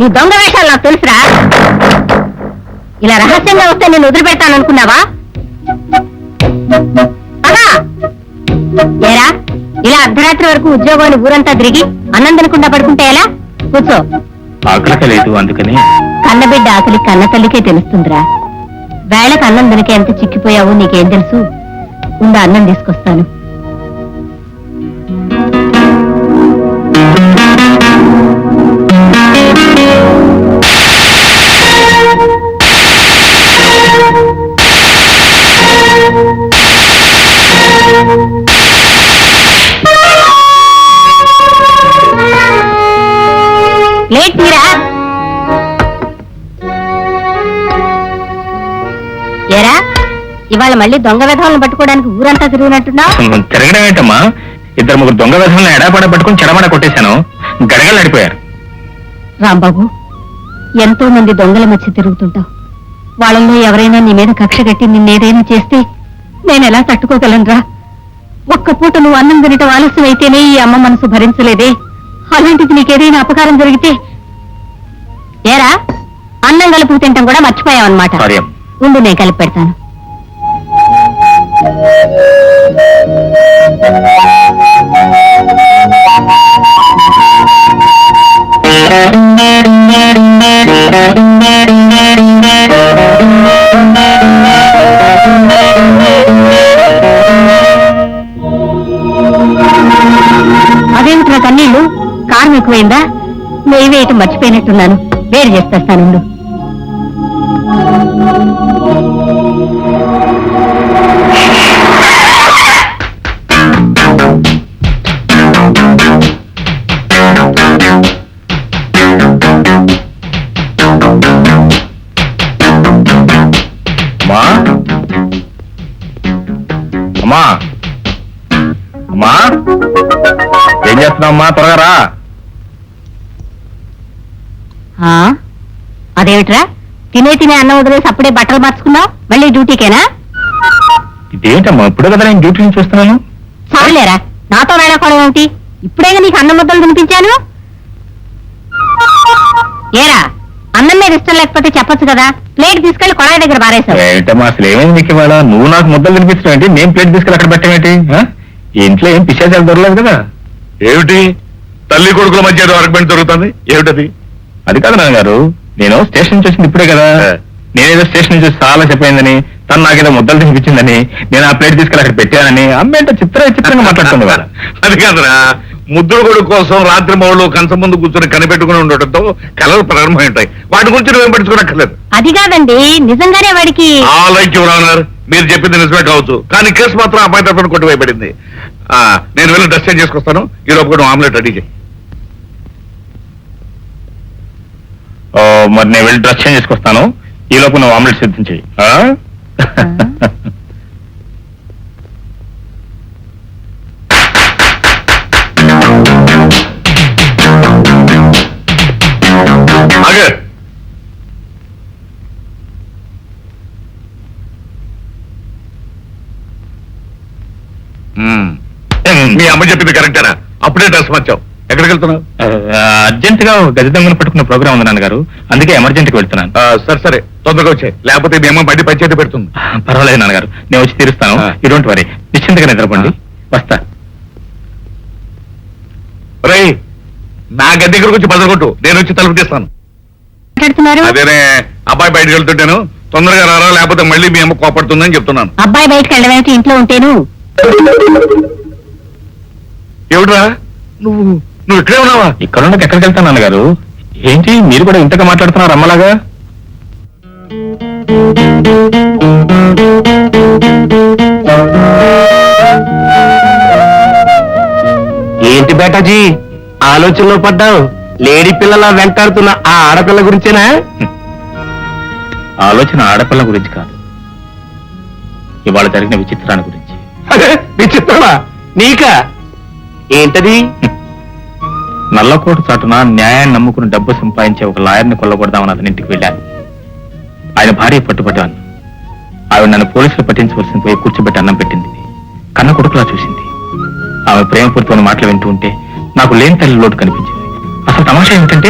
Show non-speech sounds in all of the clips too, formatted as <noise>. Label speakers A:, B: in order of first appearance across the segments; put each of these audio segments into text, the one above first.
A: నీ దొంగ వేషాలు నాకు తెలుసురా. ఇలా రహస్యంగా వస్తే నేను వదిలిపెడతాను అనుకున్నావా అర్ధరాత్రి వరకు ఉద్యోగాన్ని ఊరంతా తిరిగి అన్నం తినకుండా పడుకుంటే ఎలా? కూర్చో.
B: ఆకలిక లేదు అందుకని.
A: కన్నబిడ్డ ఆకలి కన్న తల్లికే తెలుస్తుందిరా. వేళకు అన్నం తినకే ఎంత చిక్కిపోయావో నీకేం తెలుసు? ఉందా అన్నం తీసుకొస్తాను. ఏరా ఇవాళ మళ్ళీ దొంగ విధాలను పట్టుకోవడానికి ఊరంతా తిరిగినట్టున్నావు?
B: తిరగడం ఏంటమ్మా? ఇద్దరు ముగ్గురు దొంగ విధాలను ఎడాపడ పట్టుకుని చెడమడ కొట్టేశాను. గడగలు అడిపోయారు
A: రాంబాబు ఎంతో మంది దొంగల మధ్య తిరుగుతుంటావు. వాళ్ళల్లో ఎవరైనా నీ మీద కక్ష కట్టి నిన్నేదైనా చేస్తే నేను ఎలా తట్టుకోగలనురా? ఒక్క పూట నువ్వు అన్నం తినటం ఆలస్యం అయితేనే ఈ అమ్మ మనసు భరించలేదే. అలాంటిది నీకేదైనా అపకారం జరిగితే ఏరా అన్నం కలుపు తింటాం కూడా మర్చిపోయావన్నమాట. ఉండు నేను కలిపి పెడతాను. అదేమిటి నా కన్నీళ్ళు? కారం ఎక్కువైందా? నెయ్యి వేయటం మర్చిపోయినట్టున్నాను. వేడి చేస్తాను
B: అమ్మా. అమ్మా. ఏం చేస్తున్నావు అమ్మా? త్వరగా రా?
A: అదేమిట్రా? తినే తినే అన్నం వదిలేసి అప్పుడే బట్టలు మార్చుకున్నావు? మళ్ళీ డ్యూటీకేనా?
B: ఇదేంటమ్మా ఇప్పుడు కదా నేను డ్యూటీ నుంచి వస్తున్నాను.
A: చాలేరా నాతో వేళకోవడం ఏమిటి? ఇప్పుడేగా నీకు అన్నం ముద్దలు తినిపించాను? ఏరా? అన్నం మీద ఇష్టం లేకపోతే చెప్పొచ్చు కదా. ప్లేట్ తీసుకెళ్ళి కొడాయి దగ్గర పారేశావు.
B: ఏంటమ్మా అసలు ఏమైంది నీకు ఇవాళ? నువ్వు నాకు ముద్దలు తినిపించడం ఏంటి? నేను ప్లేట్ తీసుకెళ్ళి అక్కడ పెట్టమేంటి ఆ? ఇంట్లో ఏం పిశాచాలు దొరలేదు కదా.
C: ఏమిటి? తల్లి కొడుకుల మధ్య ఏదో ఆర్గ్యుమెంట్ జరుగుతుంది ఏమిటది?
B: అది కాదు నాన్నగారు. నేను స్టేషన్ నుంచి వచ్చింది ఇప్పుడే కదా. నేనేదో స్టేషన్ నుంచి వచ్చి చాలా చెప్పయిందని తను నాకేదో ముద్దలు తినిపించిందని నేను ఆ ప్లేట్ తీసుకెళ్ళి అక్కడ పెట్టానని అమ్మ ఏంటో చిత్ర చిత్రంగా మాట్లాడుతుంది వాళ్ళ <laughs>
C: అది కాదురా. కొడుకు కోసం రాత్రి మౌళ్ళు కంచం ముందు కూర్చొని కనిపెట్టుకుని ఉండటంతో కలలు ప్రారంభమై ఉంటాయి వాటి గురించి నువ్వేం పట్టించుకోనక్కర్లేదు.
A: అది కాదండి నిజంగానే వాడికి
C: ఆ లైక్ యువర్ మీరు చెప్పింది నిజమే కావచ్చు. కానీ కేసు మాత్రం అబ్బాయి తరఫున కొట్టివేయబడింది. ఆ, నేను వెళ్ళి డ్రెస్ చేంజ్ చేసుకొస్తాను. ఈ లోపు కూడా ఆమ్లెట్ రెడీ చేయి.
B: మరి నేను వెళ్ళి డ్రెస్ చేంజ్ చేసుకొస్తాను. ఈ లోపు నువ్వు ఆమ్లెట్ సిద్ధం చేయి.
C: ఆగే మ్మ్. మీ అమ్మ చెప్పింది కరెక్టేనా? అప్పుడే డ్రెస్ మార్చావు. ఎక్కడికి వెళ్తున్నావు?
B: అర్జెంట్గా గజ దొంగను పట్టుకున్న ప్రోగ్రామ్ ఉంది నాన్నగారు. అందుకే ఎమర్జెంట్కి వెళ్తున్నాను
C: సరే సరే. తొందరగా వచ్చాయి లేకపోతే మీ అమ్మ బండి పంచాయతీ పెడుతుంది.
B: పర్వాలేదు నాన్నగారు. నేను వచ్చి తీరుస్తాను. ఈ డోంట్ వరీ నిశ్చింతగా నిద్రపోండి. వస్తా.
C: రై నా గది దగ్గరకు వచ్చి బదలగొట్టు. నేను వచ్చి తలుపు తీస్తాను.
A: మాట్లాడుతున్నారు?
C: అదేనే అబ్బాయి బయటకు వెళ్తుంటాను తొందరగా రారా లేకపోతే మళ్ళీ మీ అమ్మ కోపడుతుందని చెప్తున్నాను.
A: అబ్బాయి బయటకు వెళ్ళవేమిటి ఇంట్లో ఉంటేను.
C: ఏమిట్రా? నువ్వు నువ్వు ఇక్కడే ఉన్నావా?
B: ఇక్కడ ఉండక ఎక్కడికి వెళ్తాను నాన్నగారు? ఏంటి మీరు కూడా ఇంతగా మాట్లాడుతున్నారు అమ్మలాగా?
D: ఏంటి బేటాజీ? ఆలోచనలో పడ్డావు? లేడీ పిల్లల వెంటాడుతున్న ఆ ఆడపిల్ల గురించేనా?
B: ఆలోచన ఆడపిల్ల గురించి కాదు. ఇవాళ జరిగిన విచిత్రాన్ని గురించి.
D: అదే విచిత్రమా? నీకా? ఏంటది?
B: నల్లకోట చాటున న్యాయాన్ని నమ్ముకుని డబ్బు సంపాదించే ఒక లాయర్ని కొల్లగొడదామని అతని ఇంటికి వెళ్ళాను ఆయన భార్య పట్టుబట్టాను ఆవిడ నన్ను పోలీసులు పట్టించవలసిన పోయి కూర్చోబెట్టి అన్నం పెట్టింది. కన్న కొడుకులా చూసింది. ఆమె ప్రేమపూర్తిమైన మాటలు వింటూ ఉంటే నాకు లేని తల్లి లోటు కనిపించింది. అసలు తమాషా ఏమిటంటే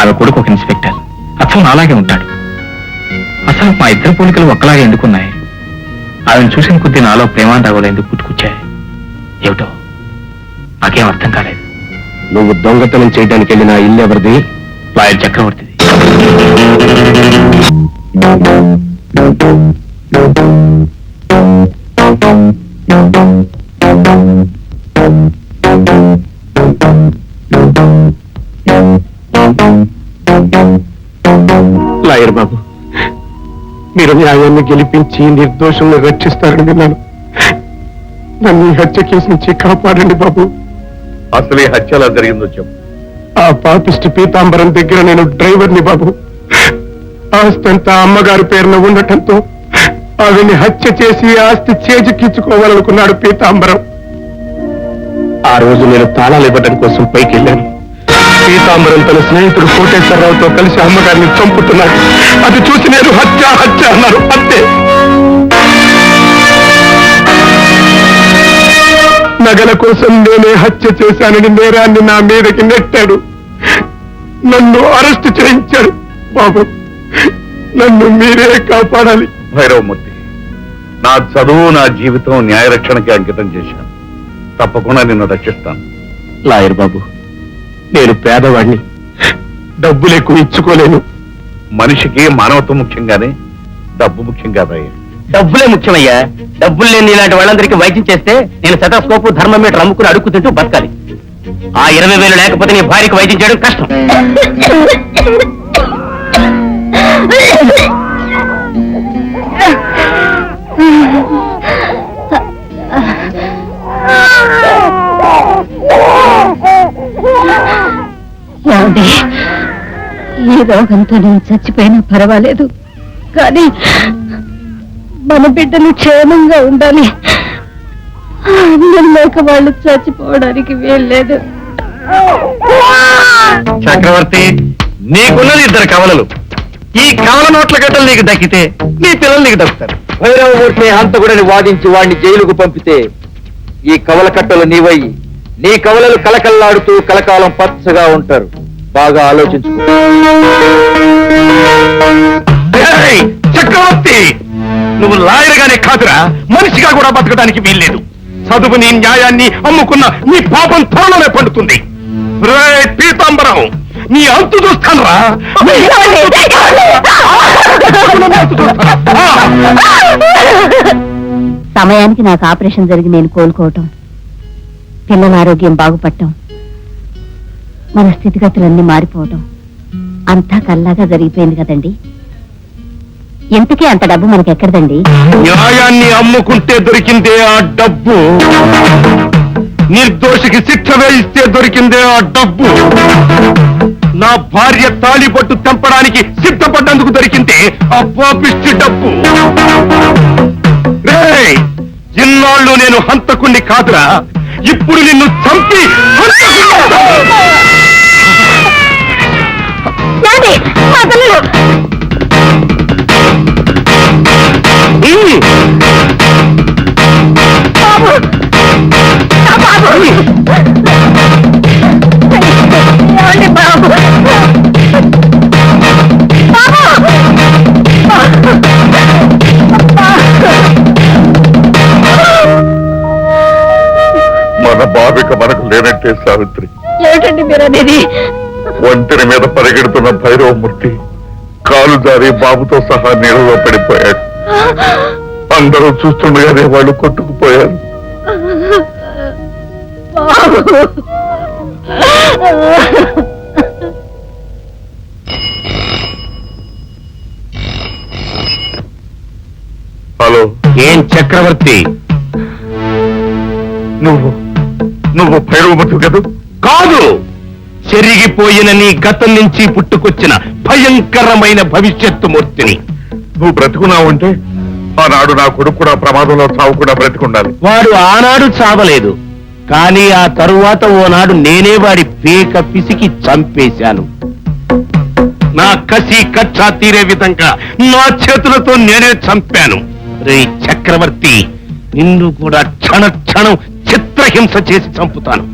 B: ఆమె కొడుకు ఒక ఇన్స్పెక్టర్. అసలు నాలాగే ఉంటాడు. అసలు మా ఇద్దరు పోలికలు ఒక్కలాగే ఎందుకున్నాయి? ఆమెను చూసిన కొద్దీ నాలో ప్రేమాండాగోలు ఎందుకు పుట్టుకొచ్చాయి. ఏమిటో? నాకేం అర్థం కాలేదు.
D: నువ్వు దొంగతనం చేయడానికి వెళ్ళిన ఇల్లు ఎవరిది?
B: లాయర్ చక్రవర్తిది.
D: న్యాయాన్ని గెలిపించి నిర్దోషుల్ని రక్షిస్తారని విన్నాను. నన్ను హత్య కేసు నుంచి కాపాడండి బాబు.
C: అసలు హత్య ఎలా జరిగిందో చెప్పు.
D: ఆ పాపిష్టి పీతాంబరం దగ్గర నేను డ్రైవర్ని బాబు. ఆస్తి అంతా అమ్మగారి పేరున ఉండటంతో ఆవిడ్ని హత్య చేసి ఆస్తి చేజిక్కించుకోవాలనుకున్నాడు పీతాంబరం. ఆ రోజు నేను తాళాలు ఇవ్వడం కోసం పైకి వెళ్ళాను పీతాంబరం తన స్నేహితుడు కోటేశ్వరరావుతో కలిసి అమ్మగారిని చంపుతున్నాడు. అది చూసి నేను హత్య హత్య అన్నారు. అంతే. నగల కోసం నేనే హత్య చేశానని నేరాన్ని నా మీదకి నెట్టాడు. నన్ను అరెస్ట్ చేయించాడు. బాబు నన్ను మీరే కాపాడాలి.
C: భైరవమూర్తి నా చదువు నా జీవితం న్యాయరక్షణకి అంకితం చేశాను. తప్పకుండా నిన్ను రక్షిస్తాను.
D: లాయర్ బాబు నేను పేదవాడిని డబ్బులు ఎక్కువ ఇచ్చుకోలేను.
C: మనిషికి మానవత్వం ముఖ్యంగానే డబ్బు ముఖ్యం కాదయ్యా
E: డబ్బులే ముఖ్యమయ్యా. డబ్బులు లేని ఇలాంటి వాళ్ళందరికీ వైద్యం చేస్తే నేను సెటోస్కోప్ థర్మోమీటర్ అమ్ముకుని అడుక్కు తింటూ బతకాలి. ఆ ఇరవై వేలు లేకపోతే నీ భార్యకి వైద్యం చేయడం కష్టం. <laughs>
A: ఏమండి ఈ రోగంతో నేను చచ్చిపోయినా పర్వాలేదు. కానీ మన బిడ్డలు క్షేమంగా ఉండాలి. నేను లేక వాళ్ళు చచ్చిపోవడానికి వీల్లేదు.
D: చక్రవర్తి నీకున్నది ఇద్దరు కవలలు. ఈ కవల నోట్ల గడ్డలు నీకు దక్కితే నీ పిల్లలు నీకు దక్కుతారు.
E: భైరవమూర్తిని హంతకుడని వాదించి వాడిని జైలుకు పంపితే ఈ కవల కట్టలు నీవై నీ కవలలు కలకల్లాడుతూ కలకాలం పచ్చగా ఉంటారు. బాగా ఆలోచించుకో.
D: చక్రవర్తి! నువ్వు లాయర్గానే కాదురా మనిషిగా కూడా బతకడానికి వీల్లేదు. చదువుని న్యాయాన్ని అమ్ముకున్న నీ పాపం త్వరలోనే పండుతుంది. పీతాంబరం నీ అంతు చూస్తాను రా.
A: సమయానికి నాకు ఆపరేషన్ జరిగి నేను కోలుకోవటం. పిల్లల ఆరోగ్యం బాగుపడటం మన స్థితిగతులన్నీ మారిపోవటం అంతా కల్లాగా జరిగిపోయింది కదండి. ఎంతకీ అంత డబ్బు మనకి ఎక్కడదండి
D: న్యాయాన్ని అమ్ముకుంటే దొరికిందే ఆ డబ్బు. నిర్దోషికి శిక్ష వేయిస్తే దొరికిందే ఆ డబ్బు. నా భార్య తాళిపట్టు తెంపడానికి సిద్ధపడ్డందుకు దొరికిందే ఆ పాపిష్టి డబ్బు. రేయ్, ఇన్నాళ్ళు నేను హంతకుణ్ణి కాదురా. ఇప్పుడు నిన్ను చంపి హంతకుణ్ణి ఉమ్.
C: బావిక మనకు లేనట్టే సావిత్రి.
A: ఏమిటండి మీరు అనేది
C: ఒంటరి మీద పరిగెడుతున్న భైరవమూర్తి కాలు జారి బాబుతో సహా నీళ్ళలో పడిపోయాడు. అందరూ చూస్తుండగానే వాళ్ళు కొట్టుకుపోయారు. హలో.
D: ఏం చక్రవర్తి?
C: నువ్వు నువ్వు భైరవమూర్తి కదా?
D: కాదు! చెరిగిపోయిన నీ గతం నుంచి పుట్టుకొచ్చిన భయంకరమైన భవిష్యత్తు మూర్తిని.
C: నువ్వు బ్రతుకున్నావు అంటే ఆనాడు నా కొడుకు కూడా ప్రమాదంలో చావకుండా బ్రతికుండాలి.
D: వాడు ఆనాడు చావలేదు. కానీ ఆ తరువాత ఓనాడు నేనే వాడి పేక పిసికి చంపేశాను. నా కసి కచ్చా తీరే విధంగా నా చేతులతో నేనే చంపాను. రే చక్రవర్తి నిన్ను కూడా క్షణ క్షణం చిత్రహింస చేసి చంపుతాను.